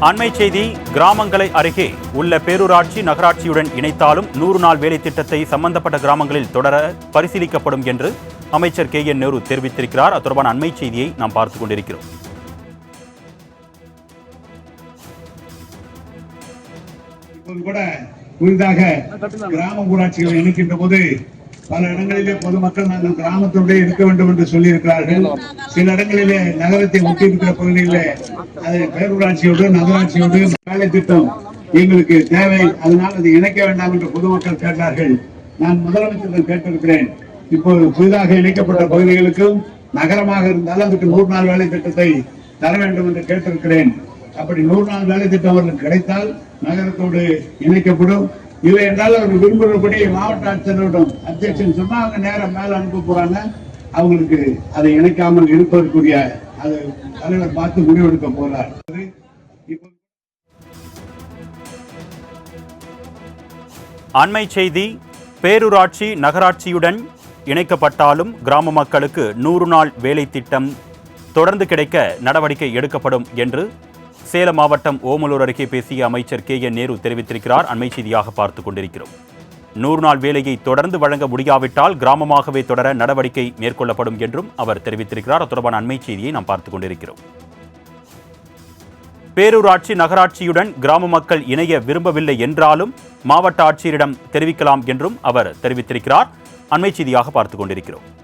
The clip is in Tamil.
அண்மை செய்தி கிராமங்களை அருகே உள்ள பேரூராட்சி நகராட்சியுடன் இணைத்தாலும் நூறு நாள் வேலை திட்டத்தை சம்பந்தப்பட்ட கிராமங்களில் தொடர பரிசீலிக்கப்படும் என்று அமைச்சர் கே என் நேரு தெரிவித்திருக்கிறார். அது தொடர்பான அண்மை செய்தியை நாம் பார்த்துக் கொண்டிருக்கிறோம். கூட புதிதாக கிராம ஊராட்சிகளை இணைக்கின்ற போது பல இடங்களிலே பொதுமக்கள் நாங்கள் கிராமத்தோட இருக்க வேண்டும் என்று சொல்லியிருக்கிறார்கள். சில இடங்களிலே நகரத்தை ஒட்டி இருக்கிற பகுதிகளிலே அது பேரூராட்சியோடு நகராட்சியோடு வேலை திட்டம் எங்களுக்கு தேவை. அதனால் அது இணைக்க வேண்டாம் என்று பொதுமக்கள் கேட்டார்கள். நான் முதலமைச்சரிடம் கேட்டிருக்கிறேன். இப்போது புதிதாக இணைக்கப்பட்ட பகுதிகளுக்கும் நகரமாக இருந்தாலும் அதுக்கு நூறு நாள் வேலை திட்டத்தை தர வேண்டும் என்று கேட்டிருக்கிறேன். அப்படி நூறு நாள் வேலை திட்டம் அவர்களுக்கு கிடைத்தால் நகரத்தோடு இணைக்கப்படும். இல்லை என்றால் அவர்கள் விரும்புகிறபடி மாவட்ட ஆட்சியரிடம் அப்ஜெக்ஷன் சொன்னா அவங்க நேரம் மேல அனுப்ப போறாங்க அவங்களுக்கு அதை இணைக்காமல் இருப்பதற்குரிய அது தலைவர் பார்த்து முடிவெடுக்க போறார். அண்மை செய்தி பேரூராட்சி நகராட்சியுடன் இணைக்கப்பட்டாலும் கிராம மக்களுக்கு நூறு நாள் வேலை திட்டம் தொடர்ந்து கிடைக்க நடவடிக்கை எடுக்கப்படும் என்று சேலம் மாவட்டம் ஓமலூர் அருகே பேசிய அமைச்சர் கே என் நேரு தெரிவித்திருக்கிறார். அண்மை செய்தியாக பார்த்துக் கொண்டிருக்கிறோம். நூறு நாள் வேலையை தொடர்ந்து வழங்க முடியாவிட்டால் கிராமமாகவே தொடர நடவடிக்கை மேற்கொள்ளப்படும் என்றும் அவர் தெரிவித்திருக்கிறார். அது தொடர்பான அண்மை செய்தியை நாம் பார்த்துக் கொண்டிருக்கிறோம். பேரூராட்சி நகராட்சியுடன் கிராம மக்கள் இணைய விரும்பவில்லை என்றாலும் மாவட்ட ஆட்சியரிடம் தெரிவிக்கலாம் என்றும் அவர் தெரிவித்திருக்கிறார். அண்மை செய்தியாக பார்த்துக் கொண்டிருக்கிறோம்.